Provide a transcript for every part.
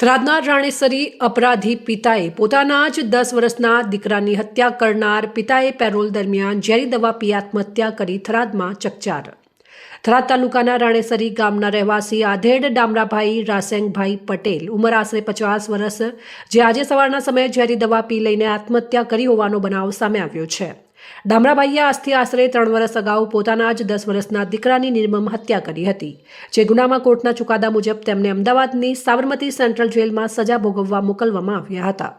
થરાદના રાણેસરી અપરાધી પિતાએ પોતાના જ દસ વર્ષના દીકરાની હત્યા કરનાર પિતાએ પેરોલ દરમિયાન ઝેરી દવા પી આત્મહત્યા કરી થરાદમાં ચકચાર. થરાદ તાલુકાના રાણેસરી ગામના રહેવાસી આધેડ ડામરાભાઈ રાસેંગભાઈ પટેલ, ઉંમર આશરે પચાસ વર્ષ, જે આજે સવારના સમયે ઝેરી દવા પી લઈને આત્મહત્યા કરી હોવાનો બનાવ સામે આવ્યો છે. ડામરાભાઈએ આજથી આશરે ત્રણ વર્ષ અગાઉ પોતાના જ દસ વર્ષના દીકરાની નિર્મમ હત્યા કરી હતી. જે ગુનામાં કોર્ટના ચુકાદા મુજબ તેમને અમદાવાદની સાબરમતી સેન્ટ્રલ જેલમાં સજા ભોગવવા મોકલવામાં આવ્યા હતા.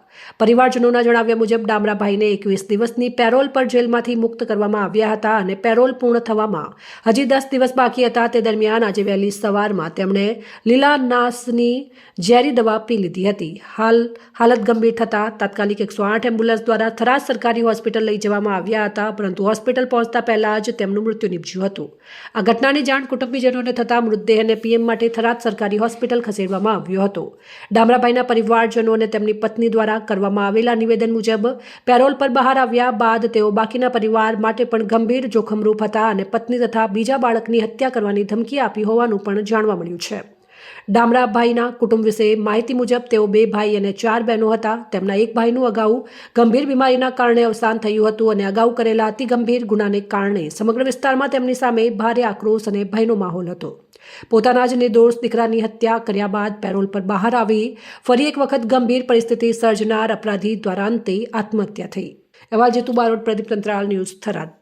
પરિવારજનોના જણાવ્યા મુજબ ડામરાભાઈને એકવીસ દિવસની પેરોલ પર જેલમાંથી મુક્ત કરવામાં આવ્યા હતા અને પેરોલ પૂર્ણ થવામાં હજી દસ દિવસ બાકી હતા. તે દરમિયાન આજે વહેલી સવારમાં તેમણે લીલા નાસની ઝેરી દવા પી લીધી હતી. હાલ હાલત ગંભીર થતાં તાત્કાલિક એકસો આઠ એમ્બ્યુલન્સ દ્વારા થરાદ સરકારી હોસ્પિટલ લઈ જવામાં આવ્યા હતા, પરંતુ હોસ્પિટલ પહોંચતા પહેલા જ તેમનું મૃત્યુ નીપજ્યું હતું. આ ઘટનાની જાણ કુટુંબીજનોને થતાં મૃતદેહને પીએમ માટે થરાદ સરકારી હોસ્પિટલ ખસેડવામાં આવ્યો હતો. ડામરાભાઈના પરિવારજનો અને તેમની પત્ની દ્વારા કરવામાં આવેલા નિવેદન મુજબ, પેરોલ પર બહાર આવ્યા બાદ તેઓ બાકીના પરિવાર માટે પણ ગંભીર જોખમરૂપ હતા અને પત્ની તથા બીજા બાળકની હત્યા કરવાની ધમકી આપી હોવાનું પણ જાણવા મળ્યું છે. ડામરાભાઈના કુટુંબ વિશે માહિતી મુજબ તેઓ બે ભાઈ અને ચાર બહેનો હતા. તેમના એક ભાઈનું અગાઉ ગંભીર બીમારીના કારણે અવસાન થયું હતું અને અગાઉ કરેલા અતિ ગંભીર ગુનાને કારણે સમગ્ર વિસ્તારમાં તેમની સામે ભારે આક્રોશ અને ભયનો માહોલ હતો. પોતાના જ નિર્દોષ દીકરાની હત્યા કર્યા બાદ પેરોલ પર બહાર આવી ફરી એક વખત ગંભીર પરિસ્થિતિ સર્જનાર અપરાધી દ્વારા અંતે આત્મહત્યા થઈ. અહેવાલ જેતુ બારોટ, પ્રદીપ તંત્રાલ, ન્યૂઝ થરાદ.